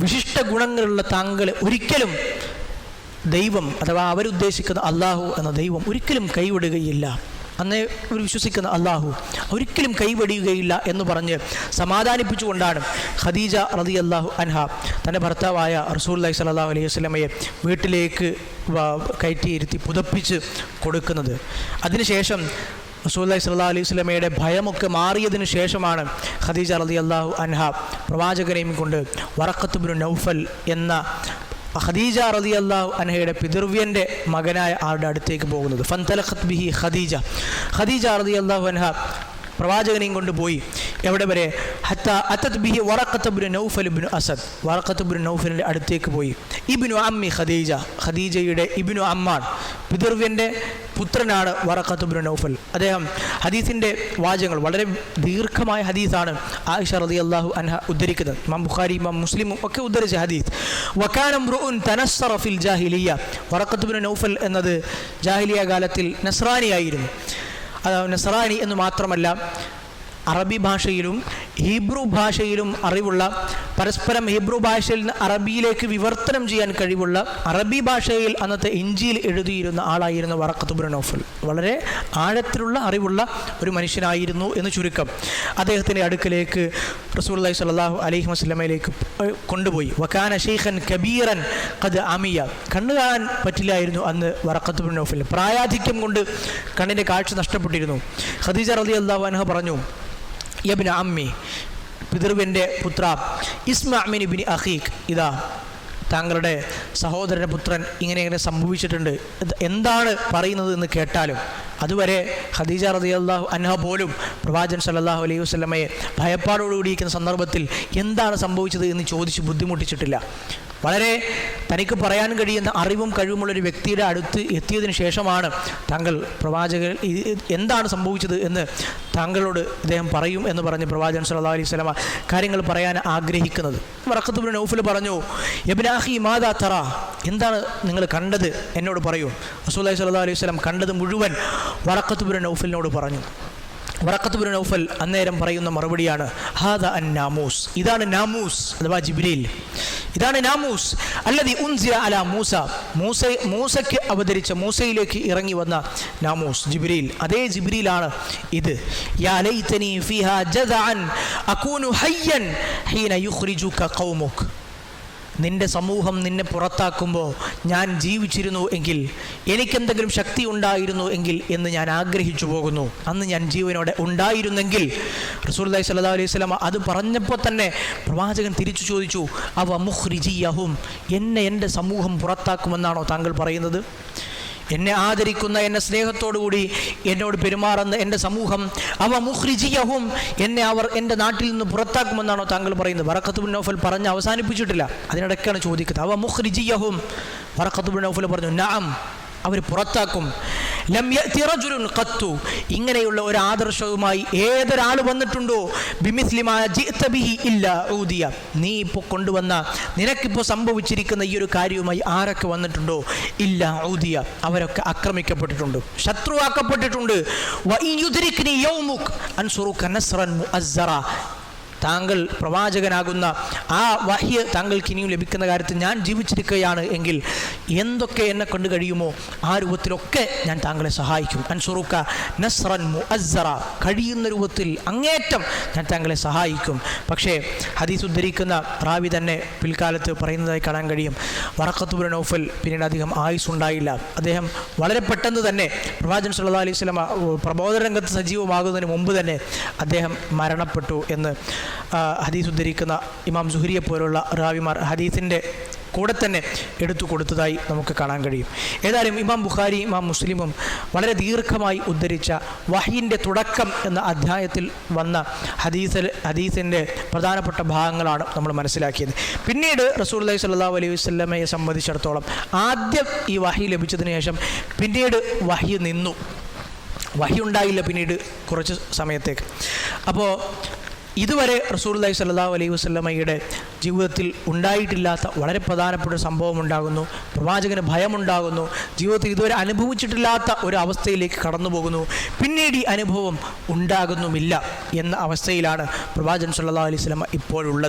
വിശിഷ്ട ഗുണങ്ങളുള്ള താങ്കൾ ഒരിക്കലും ദൈവം അഥവാ അവരുദ്ദേശിക്കുന്ന അള്ളാഹു എന്ന ദൈവം ഒരിക്കലും കൈവിടുകയില്ല. അന്നേ ഒരു വിശ്വസിക്കുന്ന അള്ളാഹു ഒരിക്കലും കൈവടിയുകയില്ല എന്ന് പറഞ്ഞ് സമാധാനിപ്പിച്ചുകൊണ്ടാണ് ഖദീജ റതി അള്ളാഹു അൻഹ തന്റെ ഭർത്താവായ റസൂല്ലി സലാഹു അലൈഹി വസ്ലമയെ വീട്ടിലേക്ക് കയറ്റിയിരുത്തി പുതപ്പിച്ച് കൊടുക്കുന്നത്. അതിനുശേഷം റസൂല്ലി സല്ലാ അലൈഹി സ്വലമയുടെ ഭയമൊക്കെ മാറിയതിനു ശേഷമാണ് ഖദീജ റലി അള്ളാഹു അൻഹ പ്രവാചകനെയും കൊണ്ട് വറക്കത്തുബിനു നൗഫൽ എന്ന ഖദീജ റതി അള്ളാഹു അൻഹയുടെ പിതൃവ്യന്റെ മകനായ ആളുടെ അടുത്തേക്ക് പോകുന്നത്. ഫന്തലഖത്ത് ബിഹി ഖദീജ. ഖദീജ റതി അള്ളാഹു അൻഹ പ്രവാചകനെയും കൊണ്ട് പോയി. എവിടെ വരെ? ഹത്ത നൗഫൽ അസദ്. വറക്കത്തുബിൻ നൗഫലിന്റെ അടുത്തേക്ക് പോയി. ഇബിനു അമ്മി ഖദീജ. ഖദീജയുടെ ഇബിനു അമ്മാൻ പിതൃവ്യന്റെ പുത്രനാണ് വറക്കത്തുബിൻ നൗഫൽ. അദ്ദേഹം ഹദീസിന്റെ വാചകങ്ങൾ. വളരെ ദീർഘമായ ഹദീസാണ് ആയിഷ റതി അള്ളാഹു അൻഹ ഉദ്ധരിക്കുന്നത്. ഇമാം ബുഖാരി ഇമാം മുസ്ലിമും ഒക്കെ ഉദ്ധരിച്ച ഹദീസ്. വക്കാനം റുഉൻ തനസ്സറ ഫിൽ ജാഹിലിയ വറക്കത്തുബിൻ നൗഫൽ എന്നത് ജാഹിലിയ കാലത്തിൽ നസ്രാനിയായിരുന്നു. നസറാനി എന്ന് മാത്രമല്ല അറബി ഭാഷയിലും ഹീബ്രു ഭാഷയിലും അറിവുള്ള പരസ്പരം ഹീബ്രു ഭാഷയിൽ നിന്ന് അറബിയിലേക്ക് വിവർത്തനം ചെയ്യാൻ കഴിവുള്ള അറബി ഭാഷയിൽ അന്നത്തെ ഇഞ്ചിയിൽ എഴുതിയിരുന്ന ആളായിരുന്നു വറക്കത്തുബുർ നൗഫൽ. വളരെ ആഴത്തിലുള്ള അറിവുള്ള ഒരു മനുഷ്യനായിരുന്നു എന്ന് ചുരുക്കം അദ്ദേഹത്തിന്റെ അടുക്കലേക്ക് റസൂല്ലി സ്വല്ലല്ലാഹു അലൈഹി വസ്ലമയിലേക്ക് കൊണ്ടുപോയി. വക്കാന ഷെയ്ഖൻ കബീറൻ കത് അമിയ. കണ്ണു കാണാൻ പറ്റില്ലായിരുന്നു അന്ന് വറക്കത്തുബുർ നൗഫൽ പ്രായാധിക്യം കൊണ്ട് കണ്ണിന്റെ കാഴ്ച നഷ്ടപ്പെട്ടിരുന്നു. ഖദീജ റലി അള്ളാഹു അനഹ പറഞ്ഞു യബിന് അമ്മി പിതൃവിന്റെ പുത്ര ഇസ്മാമിൻ ഇബിന് അഹീഖ് ഇതാ താങ്കളുടെ സഹോദരന്റെ പുത്രൻ ഇങ്ങനെ ഇങ്ങനെ സംഭവിച്ചിട്ടുണ്ട്. എന്താണ് പറയുന്നത് എന്ന് കേട്ടാലും അതുവരെ ഖദീജ അള്ളാഹു അൻഹ പോലും പ്രവാചൻ സല്ലല്ലാഹു അലൈഹി വസ്ലമയെ ഭയപ്പാടോടുകൂടിയിരിക്കുന്ന സന്ദർഭത്തിൽ എന്താണ് സംഭവിച്ചത് എന്ന് ചോദിച്ച് ബുദ്ധിമുട്ടിച്ചിട്ടില്ല. വളരെ തനിക്ക് പറയാൻ കഴിയുന്ന അറിവും കഴിവുമുള്ള ഒരു വ്യക്തിയുടെ അടുത്ത് എത്തിയതിനു ശേഷമാണ് താങ്കൾ പ്രവാചകൻ എന്താണ് സംഭവിച്ചത് എന്ന് താങ്കളോട് ഇദ്ദേഹം പറയും എന്ന് പറഞ്ഞ് പ്രവാചകൻ സല്ലാ അലൈഹി വസല്ലമ കാര്യങ്ങൾ പറയാൻ ആഗ്രഹിക്കുന്നത്. വറക്കത്തുബിൻ നൗഫൽ പറഞ്ഞു എബിനാഹി മാതാ തറ? എന്താണ് നിങ്ങൾ കണ്ടത്? എന്നോട് പറയൂ. റസൂലുള്ളാഹി സല്ലാ അലൈഹി സ്വലം കണ്ടത് മുഴുവൻ വറക്കത്തുബിൻ നൗഫലിനോട് പറഞ്ഞു. വറക്കത്തുബിൻ നൗഫൽ അന്നേരം പറയുന്ന മറുപടിയാണ് ഹാദ അൻ നാമൂസ് ഇതാണ് നാമൂസ് അഥവാ ജിബ്രീൽ. ഇതാണ് നാമൂസ്. അല്ലതി ഉൻസില അല മൂസ. മൂസ മൂസയ്ക്ക് അവതരിച്ച മൂസയിലേക്ക് ഇറങ്ങി വന്ന നാമൂസ്. ജിബ്രീൽ. അതേ ജിബ്രീലാണ് ഇത്. യാ ഫിഹാ ജദഅൻ അകൂനു ഹയ്യൻ ഹീന യുഖ്രിജുക ഖൗമുക്. നിന്റെ സമൂഹം നിന്നെ പുറത്താക്കുമ്പോൾ ഞാൻ ജീവിച്ചിരുന്നു എങ്കിൽ എനിക്കെന്തെങ്കിലും ശക്തി ഉണ്ടായിരുന്നു എങ്കിൽ എന്ന് ഞാൻ ആഗ്രഹിച്ചു പോകുന്നു. അന്ന് ഞാൻ ജീവനോടെ ഉണ്ടായിരുന്നെങ്കിൽ റസൂല്ലി സ്വല്ലല്ലാഹു അലൈഹി സ്വലാമ അത് പറഞ്ഞപ്പോൾ തന്നെ പ്രവാചകൻ തിരിച്ചു ചോദിച്ചു അവ മുഹ്രിജിയഹും എന്നെ എന്റെ സമൂഹം പുറത്താക്കുമെന്നാണോ താങ്കൾ പറയുന്നത്? എന്നെ ആദരിക്കുന്ന എന്നെ സ്നേഹത്തോടുകൂടി എന്നോട് പെരുമാറുന്ന എന്റെ സമൂഹം അവ മുഹ്രിജിയഹും എന്നെ അവർ എന്റെ നാട്ടിൽ നിന്ന് പുറത്താക്കുമെന്നാണോ താങ്കൾ പറയുന്നത്? വറക്കത്തുബിൻ നൗഫൽ പറഞ്ഞ് അവസാനിപ്പിച്ചിട്ടില്ല. അതിനിടയ്ക്കാണ് ചോദിക്കുന്നത്. അവ മുഹ്രിജിയഹും വറക്കത്തുബിൻ നൗഫൽ പറഞ്ഞു നാം അവർ പുറത്താക്കും. ഇങ്ങനെയുള്ള ഒരു ആദർശവുമായി ഏതൊരാൾ വന്നിട്ടുണ്ടോ? ബിമിസ്ലിമാ ജിഅത ബിഹി ഇല്ല ഊദിയ. നീ ഇപ്പോൾ കൊണ്ടുവന്ന നിനക്കിപ്പോൾ സംഭവിച്ചിരിക്കുന്ന ഈ ഒരു കാര്യവുമായി ആരൊക്കെ വന്നിട്ടുണ്ടോ? ഇല്ല ഊദിയ. അവരൊക്കെ ആക്രമിക്കപ്പെട്ടിട്ടുണ്ട്. ശത്രുവാക്കപ്പെട്ടിട്ടുണ്ട്. താങ്കൾ പ്രവാചകനാകുന്ന ആ വഹ്യ താങ്കൾക്ക് ഇനിയും ലഭിക്കുന്ന കാര്യത്തിൽ ഞാൻ ജീവിച്ചിരിക്കുകയാണ് എങ്കിൽ എന്തൊക്കെ എന്നെ കൊണ്ട് കഴിയുമോ ആ രൂപത്തിലൊക്കെ ഞാൻ താങ്കളെ സഹായിക്കും. അൻസുറുക്ക നസ്റൻ മുഅസ്സറ കഴിയുന്ന രൂപത്തിൽ അങ്ങേറ്റം ഞാൻ താങ്കളെ സഹായിക്കും. പക്ഷേ ഹദീസ് ഉദ്ധരിക്കുന്ന റാവി തന്നെ പിൽക്കാലത്ത് പറയുന്നതായി കാണാൻ കഴിയും. വറക്കത്തുബുൽ നൗഫൽ പിന്നീട് അധികം ആയുസ് ഉണ്ടായില്ല അദ്ദേഹം വളരെ പെട്ടെന്ന് തന്നെ പ്രവാചൻ സല്ലല്ലാഹു അലൈഹി വസല്ലമ പ്രബോധന രംഗത്ത് സജീവമാകുന്നതിന് മുമ്പ് തന്നെ അദ്ദേഹം മരണപ്പെട്ടു എന്ന് ഹദീസ് ഉദ്ധരിക്കുന്ന ഇമാം സുഹരിയെ പോലുള്ള റാവിമാർ ഹദീസിന്റെ കൂടെ തന്നെ എടുത്തു കൊടുത്തതായി നമുക്ക് കാണാൻ കഴിയും. ഏതായാലും ഇമാം ബുഖാരി ഇമാം മുസ്ലിമും വളരെ ദീർഘമായി ഉദ്ധരിച്ച വഹീന്റെ തുടക്കം എന്ന അധ്യായത്തിൽ വന്ന ഹദീസൽ ഹദീസിന്റെ പ്രധാനപ്പെട്ട ഭാഗങ്ങളാണ് നമ്മൾ മനസ്സിലാക്കിയത്. പിന്നീട് റസൂൽ അലൈഹി സ്വല്ലല്ലാഹു അലൈഹി വസല്ലമയെ സംബന്ധിച്ചിടത്തോളം ആദ്യം ഈ വഹി ലഭിച്ചതിന് ശേഷം പിന്നീട് വഹി നിന്നു. വഹി ഉണ്ടായില്ല പിന്നീട് കുറച്ച് സമയത്തേക്ക്. അപ്പോൾ ഇതുവരെ റസൂർല്ലാഹി സല്ലാഹു അലൈഹി വസ്ലമയുടെ ജീവിതത്തിൽ ഉണ്ടായിട്ടില്ലാത്ത വളരെ പ്രധാനപ്പെട്ട സംഭവം ഉണ്ടാകുന്നു. പ്രവാചകന് ഭയമുണ്ടാകുന്നു. ജീവിതത്തിൽ ഇതുവരെ അനുഭവിച്ചിട്ടില്ലാത്ത ഒരു അവസ്ഥയിലേക്ക് കടന്നു പോകുന്നു പിന്നീട് ഈ അനുഭവം ഉണ്ടാകുന്നുമില്ല എന്ന അവസ്ഥയിലാണ് പ്രവാചകൻ സല്ലാ അലൈഹി സ്വലമ ഇപ്പോഴുള്ളത്.